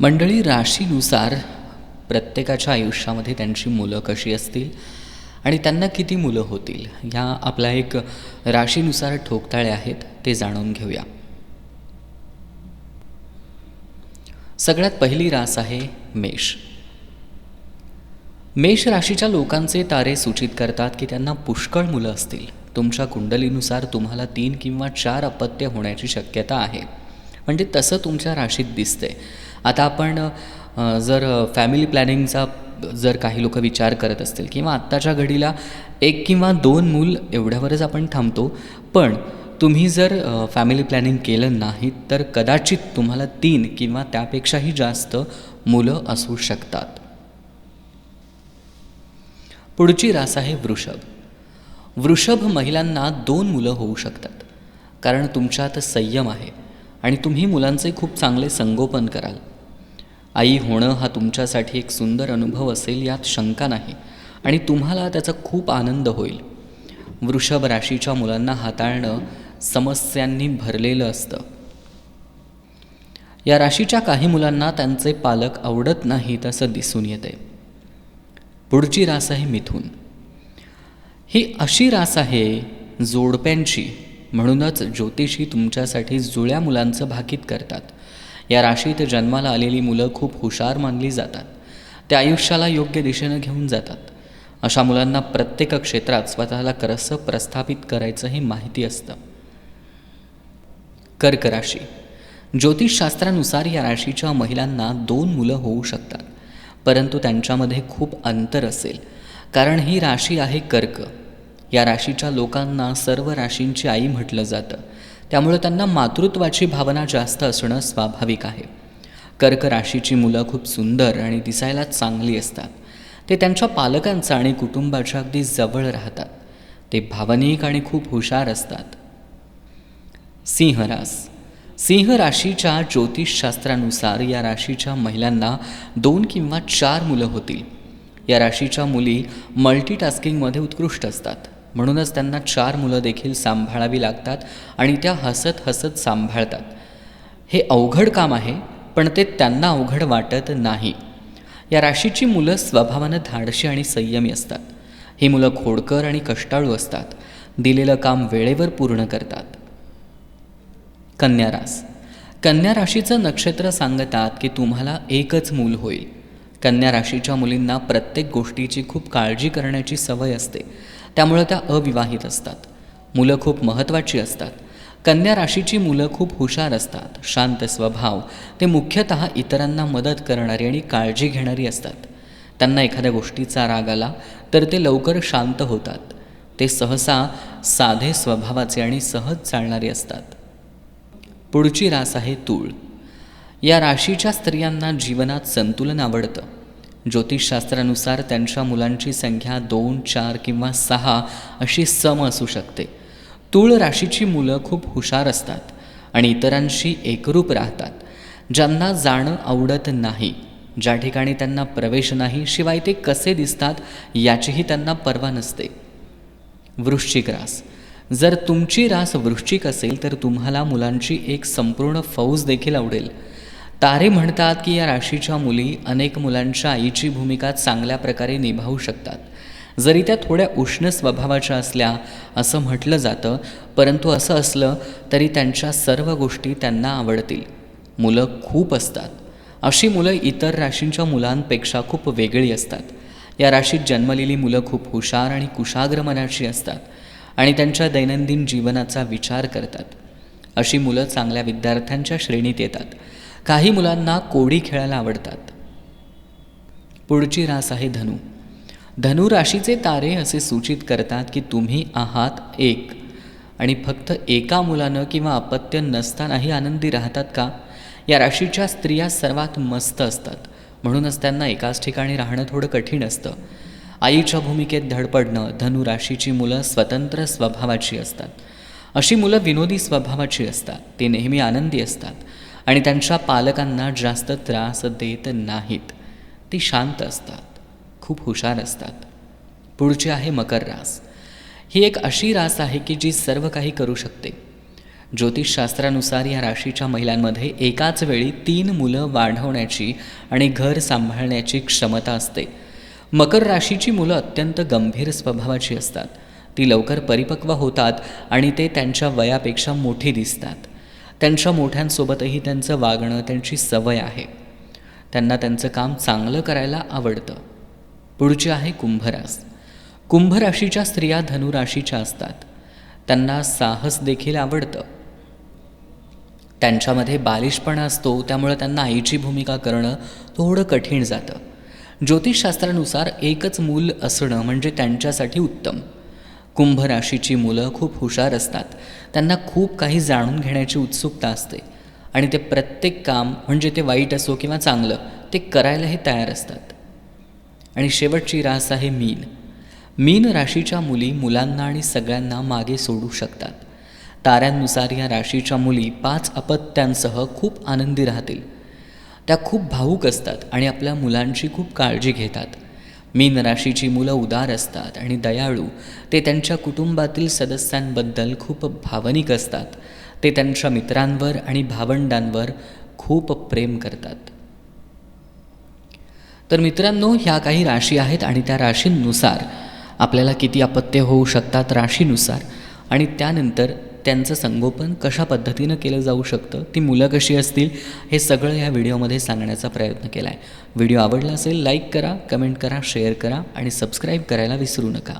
मंडळी राशीनुसार प्रत्येकाच्या आयुष्यामध्ये त्यांची मुलं कशी असतील आणि त्यांना किती मुलं होतील ह्या आपला एक राशीनुसार ठोकताळे आहेत ते जाणून घेऊया. सगळ्यात पहिली रास आहे मेष. मेष राशीच्या लोकांचे तारे सूचित करतात की त्यांना पुष्कळ मुलं असतील. तुमच्या कुंडलीनुसार तुम्हाला तीन किंवा चार अपत्य होण्याची शक्यता आहे. म्हणजे तसं तुमच्या राशीत दिसते आता आपण जर फॅमिली प्लॅनिंगचा जर काही लोक विचार करत असतील किंवा आत्ताच्या घडीला एक किंवा दोन मूल एवढ्यावरच आपण थांबतो पण तुम्ही जर फॅमिली प्लॅनिंग केलं नाही तर कदाचित तुम्हाला तीन किंवा त्यापेक्षाही जास्त मुलं असू शकतात. पुढची रास आहे वृषभ. वृषभ महिलांना दोन मुलं होऊ शकतात कारण तुमच्यात संयम आहे आणि तुम्ही मुलांचे खूप चांगले संगोपन कराल. आई होणं हा तुमच्यासाठी एक सुंदर अनुभव असेल यात शंका नाही. आणि तुम्हाला त्याचा खूप आनंद होईल. वृषभ राशीच्या मुलांना हाताळणं समस्यांनी भरलेलं असतं. या राशीच्या काही मुलांना त्यांचे पालक आवडत नाहीत असं दिसून येते. पुढची रास आहे मिथून. ही अशी रास आहे जोडप्यांची म्हणूनच ज्योतिषी तुमच्यासाठी जुळ्या मुलांचं भाकीत करतात. या राशीत जन्माला आलेली मुलं खूप हुशार मानली जातात. त्या आयुष्याला योग्य दिशेनं घेऊन जातात. अशा मुलांना प्रत्येक क्षेत्रात स्वतःला कसं प्रस्थापित करायचंही माहिती असतं. कर्क राशी. ज्योतिषशास्त्रानुसार या राशीच्या महिलांना दोन मुलं होऊ शकतात. परंतु त्यांच्यामध्ये खूप अंतर असेल. कारण ही राशी आहे कर्क. या राशीच्या लोकांना सर्व राशींची आई म्हटलं जातं. त्यामुळे त्यांना मातृत्वाची भावना जास्त असणं स्वाभाविक आहे. कर्क राशीची मुलं खूप सुंदर आणि दिसायला चांगली असतात. ते त्यांच्या पालकांचा आणि कुटुंबाच्या अगदी जवळ राहतात. ते भावनिक आणि खूप हुशार असतात. सिंहरास सिंह राशीच्या ज्योतिषशास्त्रानुसार या राशीच्या महिलांना दोन किंवा चार मुलं होतील. या राशीच्या मुली मल्टीटास्किंगमध्ये उत्कृष्ट असतात. म्हणूनच त्यांना चार मुलं देखील सांभाळावी लागतात आणि त्या हसत हसत सांभाळतात. हे अवघड काम आहे पण ते त्यांना अवघड वाटत नाही. या राशीची मुलं स्वभावानं धाडशी आणि संयमी असतात. ही मुलं खोडकर आणि कष्टाळू असतात. दिलेलं काम वेळेवर पूर्ण करतात. कन्या रास. कन्या राशीचं नक्षत्र सांगतात की तुम्हाला एकच मूल होईल. कन्या राशीच्या मुलींना प्रत्येक गोष्टीची खूप काळजी करण्याची सवय असते. त्यामुळं त्या अविवाहित असतात. मुलं खूप महत्त्वाची असतात. कन्या राशीची मुलं खूप हुशार असतात. शांत स्वभाव. ते मुख्यतः इतरांना मदत करणारी आणि काळजी घेणारी असतात. त्यांना एखाद्या गोष्टीचा राग आला तर ते लवकर शांत होतात. ते सहसा साधे स्वभावाचे आणि सहज चालणारे असतात. पुढची रास आहे तूळ. या राशीच्या स्त्रियांना जीवनात संतुलन आवडतं. ज्योतिषशास्त्रानुसार त्यांच्या मुलांची संख्या दोन चार किंवा सहा अशी सम असू शकते. तूळ राशीची मुलं खूप हुशार असतात आणि इतरांशी एकरूप राहतात. ज्यांना जाणं आवडत नाही ज्या ठिकाणी त्यांना प्रवेश नाही शिवाय ते कसे दिसतात याचीही त्यांना पर्वा नसते. वृश्चिक रास. जर तुमची रास वृश्चिक असेल तर तुम्हाला मुलांची एक संपूर्ण फौज देखील आवडेल. तारे म्हणतात की या राशीच्या मुली अनेक मुलांच्या आईची भूमिका चांगल्या प्रकारे निभावू शकतात. जरी त्या थोड्या उष्ण स्वभावाच्या असल्या असं म्हटलं जातं परंतु असं असलं तरी त्यांच्या सर्व गोष्टी त्यांना आवडतील. मुलं खूप असतात. अशी मुलं इतर राशींच्या मुलांपेक्षा खूप वेगळी असतात. या राशीत जन्मलेली मुलं खूप हुशार आणि कुशाग्र मनाची असतात आणि त्यांच्या दैनंदिन जीवनाचा विचार करतात. अशी मुलं चांगल्या विद्यार्थ्यांच्या श्रेणीत येतात. काही मुलांना कोडी खेळायला आवडतात. पुढची रास आहे धनु. धनु राशीचे तारे असे सूचित करतात की तुम्ही आहात एक आणि फक्त एका मुलानं किंवा अपत्य नसतानाही आनंदी राहतात का? या राशीच्या स्त्रिया सर्वात मस्त असतात. म्हणूनच त्यांना एकाच ठिकाणी राहणं थोडं कठीण असतं. आईच्या भूमिकेत धडपडणं धनु राशीची मुलं स्वतंत्र स्वभावाची असतात. अशी मुलं विनोदी स्वभावाची असतात. ते नेहमी आनंदी असतात. आणि त्यांच्या पालकांना जास्त त्रास देत नाहीत. ती शांत असतात. खूप हुशार असतात. पुढची आहे मकर रास. ही एक अशी रास आहे की जी सर्व काही करू शकते. ज्योतिषशास्त्रानुसार या राशीच्या महिलांमध्ये एकाच वेळी तीन मुलं वाढवण्याची आणि घर सांभाळण्याची क्षमता असते. मकर राशीची मुलं अत्यंत गंभीर स्वभावाची असतात. ती लवकर परिपक्व होतात आणि ते त्यांच्या वयापेक्षा मोठी दिसतात. त्यांच्या मोठ्यांसोबतही त्यांचं वागणं त्यांची सवय आहे. त्यांना त्यांचं काम चांगलं करायला आवडतं. पुढची आहे कुंभरास. कुंभराशीच्या स्त्रिया धनुराशीच्या असतात. त्यांना साहस देखील आवडतं. त्यांच्यामध्ये बालिशपणा असतो त्यामुळे त्यांना आईची भूमिका करणं थोडं कठीण जातं. ज्योतिषशास्त्रानुसार एकच मूल असणं म्हणजे त्यांच्यासाठी उत्तम. कुंभ राशीची मुलं खूप हुशार असतात. त्यांना खूप काही जाणून घेण्याची उत्सुकता असते. आणि ते प्रत्येक काम म्हणजे ते वाईट असो किंवा चांगलं ते करायलाही तयार असतात. आणि शेवटची रास आहे मीन. मीन राशीच्या मुली मुलांना आणि सगळ्यांना मागे सोडू शकतात. ताऱ्यांनुसार या राशीच्या मुली पाच अपत्यांसह खूप आनंदी राहतील. त्या खूप भावूक असतात आणि आपल्या मुलांची खूप काळजी घेतात. मीन राशीची मुलं उदार असतात आणि दयाळू. ते त्यांच्या कुटुंबातील सदस्यांबद्दल खूप भावनिक असतात. ते त्यांच्या मित्रांवर आणि भावंडांवर खूप प्रेम करतात. तर मित्रांनो ह्या काही राशी आहेत आणि त्या राशींनुसार आपल्याला किती अपत्य होऊ शकतात राशीनुसार. आणि त्यानंतर त्यांचं संगोपन कशा पद्धतीनं केलं जाऊ शकतं ती मुलं कशी असतील हे सगळं या व्हिडिओमध्ये सांगण्याचा प्रयत्न केला आहे व्हिडिओ आवडला असेल लाईक करा कमेंट करा शेअर करा आणि सबस्क्राईब करायला विसरू नका.